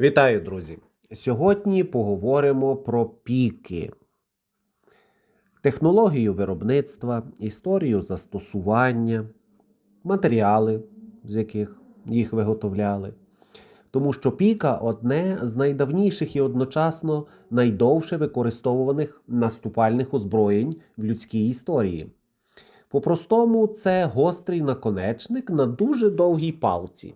Вітаю, друзі! Сьогодні поговоримо про піки, технологію виробництва, історію застосування, матеріали, з яких їх виготовляли. Тому що піка одне з найдавніших і одночасно найдовше використовуваних наступальних озброєнь в людській історії. По-простому, це гострий наконечник на дуже довгій палці.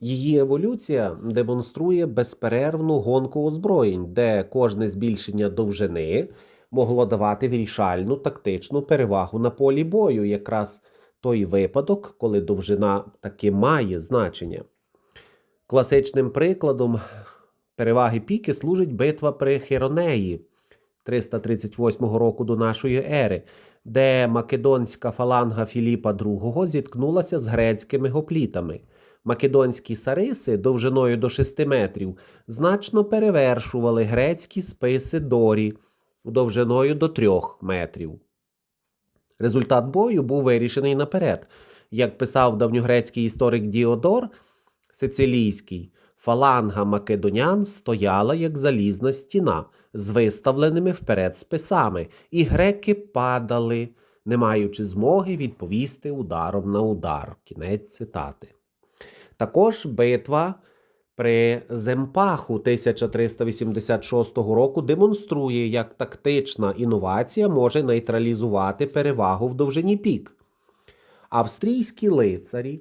Її еволюція демонструє безперервну гонку озброєнь, де кожне збільшення довжини могло давати вирішальну тактичну перевагу на полі бою, якраз той випадок, коли довжина таки має значення. Класичним прикладом переваги піки служить битва при Херонеї 338 року до нашої ери, де македонська фаланга Філіпа II зіткнулася з грецькими гоплітами. Македонські сариси довжиною до 6 метрів значно перевершували грецькі списи Дорі довжиною до 3 метрів. Результат бою був вирішений наперед. Як писав давньогрецький історик Діодор Сицилійський, фаланга македонян стояла як залізна стіна з виставленими вперед списами, і греки падали, не маючи змоги відповісти ударом на удар. Кінець цитати. Також битва при Земпаху 1386 року демонструє, як тактична інновація може нейтралізувати перевагу в довжині пік. Австрійські лицарі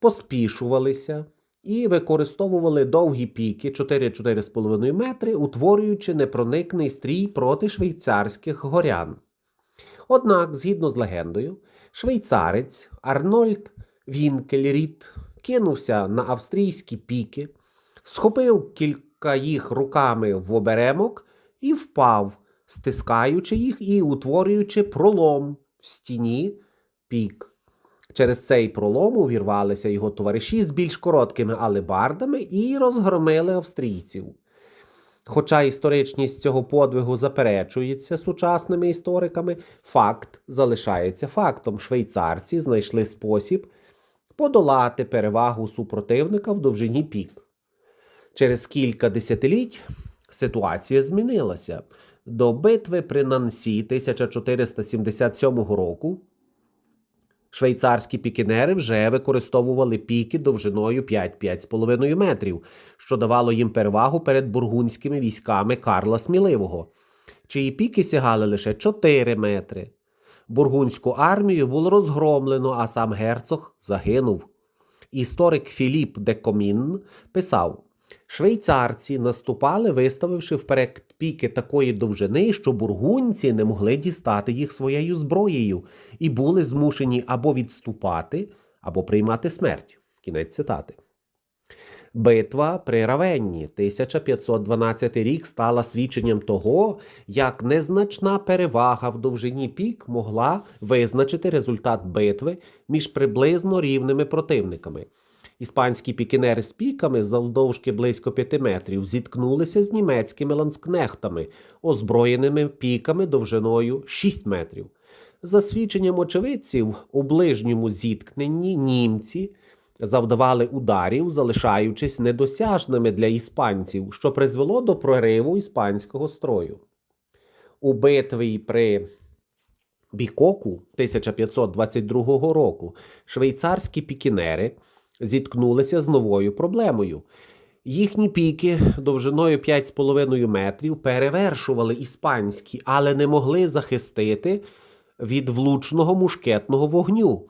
поспішувалися і використовували довгі піки 4-4,5 метри, утворюючи непроникний стрій проти швейцарських горян. Однак, згідно з легендою, швейцарець Арнольд Вінкельріт кинувся на австрійські піки, схопив кілька їх руками в оберемок і впав, стискаючи їх і утворюючи пролом в стіні пік. Через цей пролом увірвалися його товариші з більш короткими алебардами і розгромили австрійців. Хоча історичність цього подвигу заперечується сучасними істориками, факт залишається фактом. Швейцарці знайшли спосіб подолати перевагу супротивника в довжині пік. Через кілька десятиліть ситуація змінилася. До битви при Нансі 1477 року швейцарські пікінери вже використовували піки довжиною 5-5,5 метрів, що давало їм перевагу перед бургунськими військами Карла Сміливого, чиї піки сягали лише 4 метри. Бургунську армію було розгромлено, а сам герцог загинув. Історик Філіп де Комін писав: швейцарці наступали, виставивши вперед піки такої довжини, що бургунці не могли дістати їх своєю зброєю і були змушені або відступати, або приймати смерть. Кінець цитати. Битва при Равенні 1512 рік стала свідченням того, як незначна перевага в довжині пік могла визначити результат битви між приблизно рівними противниками. Іспанські пікінери з піками завдовжки близько 5 метрів зіткнулися з німецькими ланскнехтами, озброєними піками довжиною 6 метрів. За свідченням очевидців, у ближньому зіткненні німці завдавали ударів, залишаючись недосяжними для іспанців, що призвело до прориву іспанського строю. У битві при Бікоку 1522 року швейцарські пікінери зіткнулися з новою проблемою. Їхні піки довжиною 5,5 метрів перевершували іспанські, але не могли захистити від влучного мушкетного вогню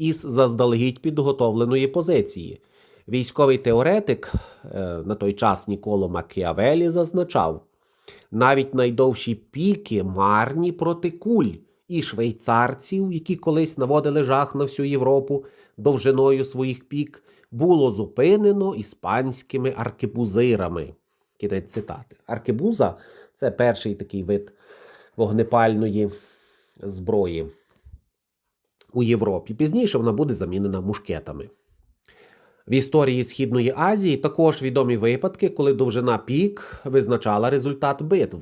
із заздалегідь підготовленої позиції. Військовий теоретик е, на той час Ніколо Макіавелі зазначав, навіть найдовші піки марні проти куль і швейцарців, які колись наводили жах на всю Європу довжиною своїх пік, було зупинено іспанськими аркебузирами. Кінець цитати. Аркебуза це перший такий вид вогнепальної зброї у Європі. Пізніше вона буде замінена мушкетами. В історії Східної Азії також відомі випадки, коли довжина пік визначала результат битв.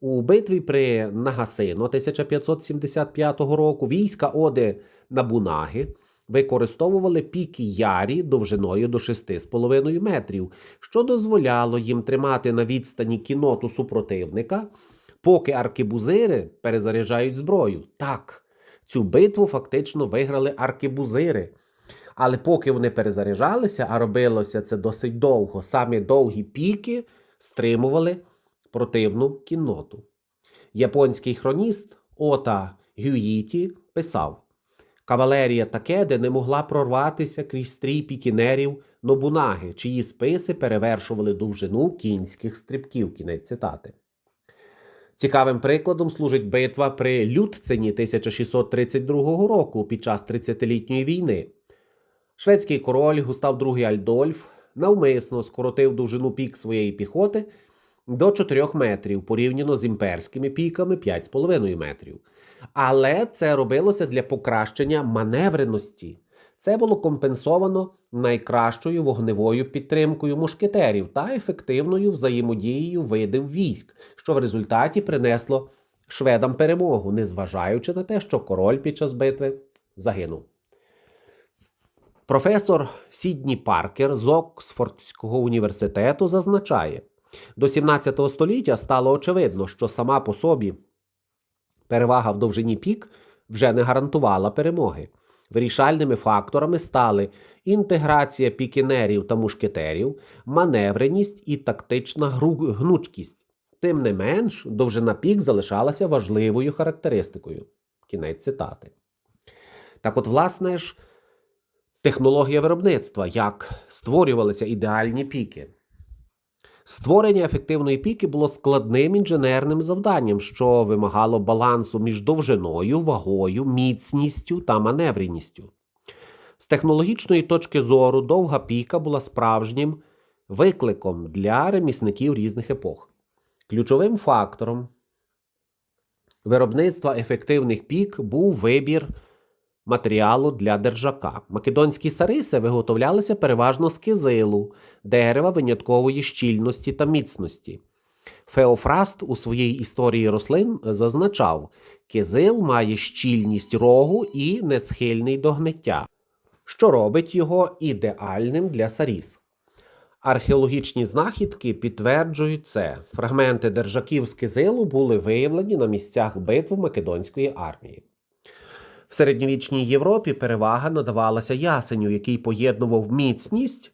У битві при Нагасино 1575 року війська Оди Набунаги використовували піки ярі довжиною до 6,5 метрів, що дозволяло їм тримати на відстані кіноту супротивника, поки аркебузири перезаряджають зброю. Так, цю битву фактично виграли аркебузири. Але поки вони перезаряджалися, а робилося це досить довго, самі довгі піки стримували противну кінноту. Японський хроніст Ота Гюїті писав: Кавалерія Такеде не могла прорватися крізь стрій пікінерів Нобунаги, чиї списи перевершували довжину кінських стрибків. Кінець цитати. Цікавим прикладом служить битва при Лютцені 1632 року під час 30-літньої війни. Шведський король Густав II Альдольф навмисно скоротив довжину пік своєї піхоти до 4 метрів порівняно з імперськими піками 5,5 метрів. Але це робилося для покращення маневреності. Це було компенсовано найкращою вогневою підтримкою мушкетерів та ефективною взаємодією видів військ, що в результаті принесло шведам перемогу, незважаючи на те, що король під час битви загинув. Професор Сідні Паркер з Оксфордського університету зазначає, до 17 століття стало очевидно, що сама по собі перевага в довжині пік вже не гарантувала перемоги. Вирішальними факторами стали інтеграція пікінерів та мушкетерів, маневреність і тактична гнучкість. Тим не менш, довжина пік залишалася важливою характеристикою. Кінець цитати. Так от, власне ж, технологія виробництва, як створювалися ідеальні піки. Створення ефективної піки було складним інженерним завданням, що вимагало балансу між довжиною, вагою, міцністю та маневреністю. З технологічної точки зору довга піка була справжнім викликом для ремісників різних епох. Ключовим фактором виробництва ефективних пік був вибір матеріалу для держака. Македонські сариси виготовлялися переважно з кизилу, дерева виняткової щільності та міцності. Феофраст у своїй історії рослин зазначав, кизил має щільність рогу і несхильний до гниття, що робить його ідеальним для саріс. Археологічні знахідки підтверджують це. Фрагменти держаків з кизилу були виявлені на місцях битв Македонської армії. В середньовічній Європі перевага надавалася ясеню, який поєднував міцність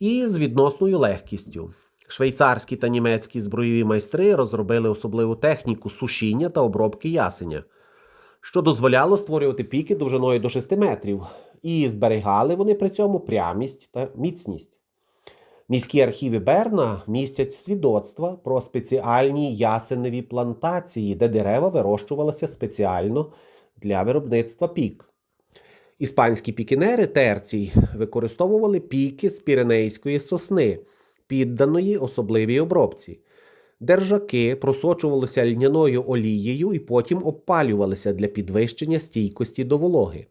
із відносною легкістю. Швейцарські та німецькі збройові майстри розробили особливу техніку сушіння та обробки ясеня, що дозволяло створювати піки довжиною до 6 метрів, і зберігали вони при цьому прямість та міцність. Міські архіви Берна містять свідоцтва про спеціальні ясеневі плантації, де дерева вирощувалися спеціально для виробництва пік. Іспанські пікінери терцій використовували піки з піренейської сосни, підданої особливій обробці. Держаки просочувалися льняною олією і потім обпалювалися для підвищення стійкості до вологи.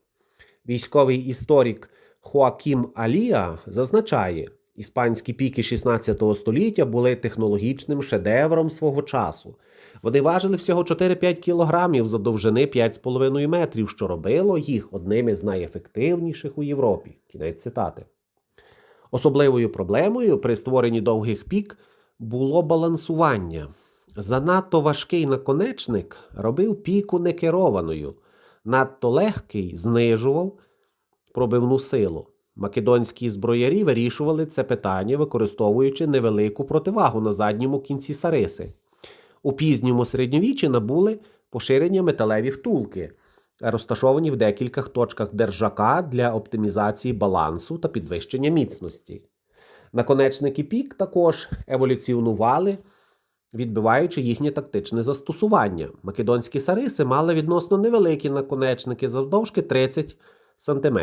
Військовий історик Хоакім Алія зазначає, іспанські піки 16 століття були технологічним шедевром свого часу. Вони важили всього 4-5 кілограмів за довжини 5,5 метрів, що робило їх одним із найефективніших у Європі. Кінець цитати. Особливою проблемою при створенні довгих пік було балансування. Занадто важкий наконечник робив піку некерованою, надто легкий знижував пробивну силу. Македонські зброярі вирішували це питання, використовуючи невелику противагу на задньому кінці сариси. У пізньому середньовіччі набули поширення металеві втулки, розташовані в декількох точках держака для оптимізації балансу та підвищення міцності. Наконечники пік також еволюціонували, відбиваючи їхнє тактичне застосування. Македонські сариси мали відносно невеликі наконечники завдовжки 30 см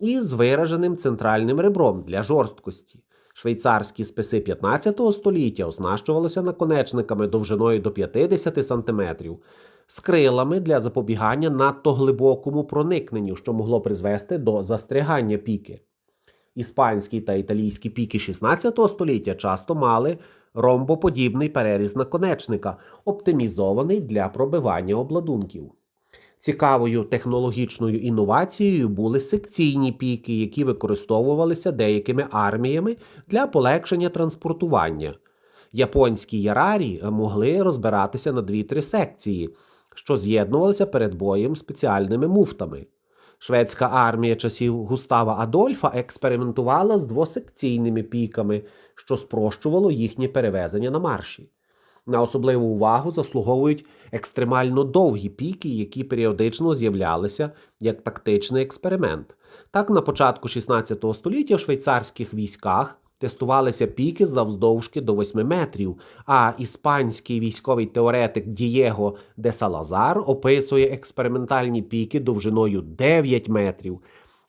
і з вираженим центральним ребром для жорсткості. Швейцарські списи 15 століття оснащувалися наконечниками довжиною до 50 см, з крилами для запобігання надто глибокому проникненню, що могло призвести до застрягання піки. Іспанські та італійські піки 16 століття часто мали ромбоподібний переріз наконечника, оптимізований для пробивання обладунків. Цікавою технологічною інновацією були секційні піки, які використовувалися деякими арміями для полегшення транспортування. Японські ярарі могли розбиратися на дві-три секції, що з'єднувалися перед боєм спеціальними муфтами. Шведська армія часів Густава Адольфа експериментувала з двосекційними піками, що спрощувало їхнє перевезення на марші. На особливу увагу заслуговують екстремально довгі піки, які періодично з'являлися як тактичний експеримент. Так, на початку 16 століття в швейцарських військах тестувалися піки завздовжки до 8 метрів, а іспанський військовий теоретик Дієго де Салазар описує експериментальні піки довжиною 9 метрів,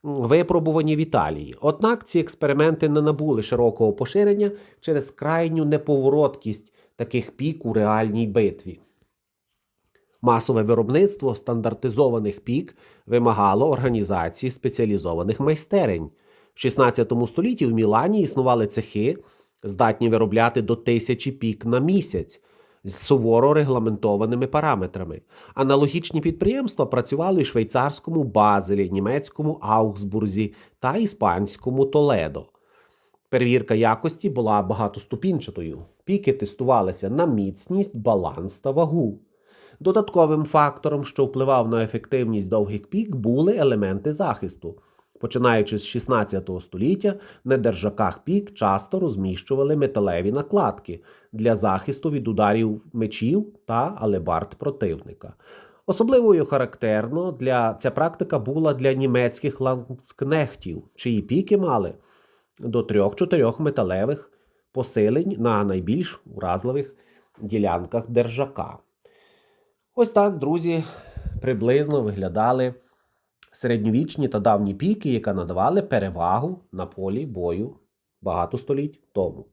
випробувані в Італії. Однак ці експерименти не набули широкого поширення через крайню неповороткість таких пік у реальній битві. Масове виробництво стандартизованих пік вимагало організації спеціалізованих майстерень. В 16 столітті в Мілані існували цехи, здатні виробляти до тисячі пік на місяць з суворо регламентованими параметрами. Аналогічні підприємства працювали в швейцарському Базелі, німецькому Аугсбурзі та іспанському Толедо. Перевірка якості була багатоступінчатою. Піки тестувалися на міцність, баланс та вагу. Додатковим фактором, що впливав на ефективність довгих пік, були елементи захисту. Починаючи з 16 століття, на держаках пік часто розміщували металеві накладки для захисту від ударів мечів та алебард противника. Особливою характерно для ця практика була для німецьких ланскнехтів, чиї піки мали до 3-4 металевих посилень на найбільш уразливих ділянках держака. Ось так, друзі, приблизно виглядали середньовічні та давні піки, які надавали перевагу на полі бою багато століть тому.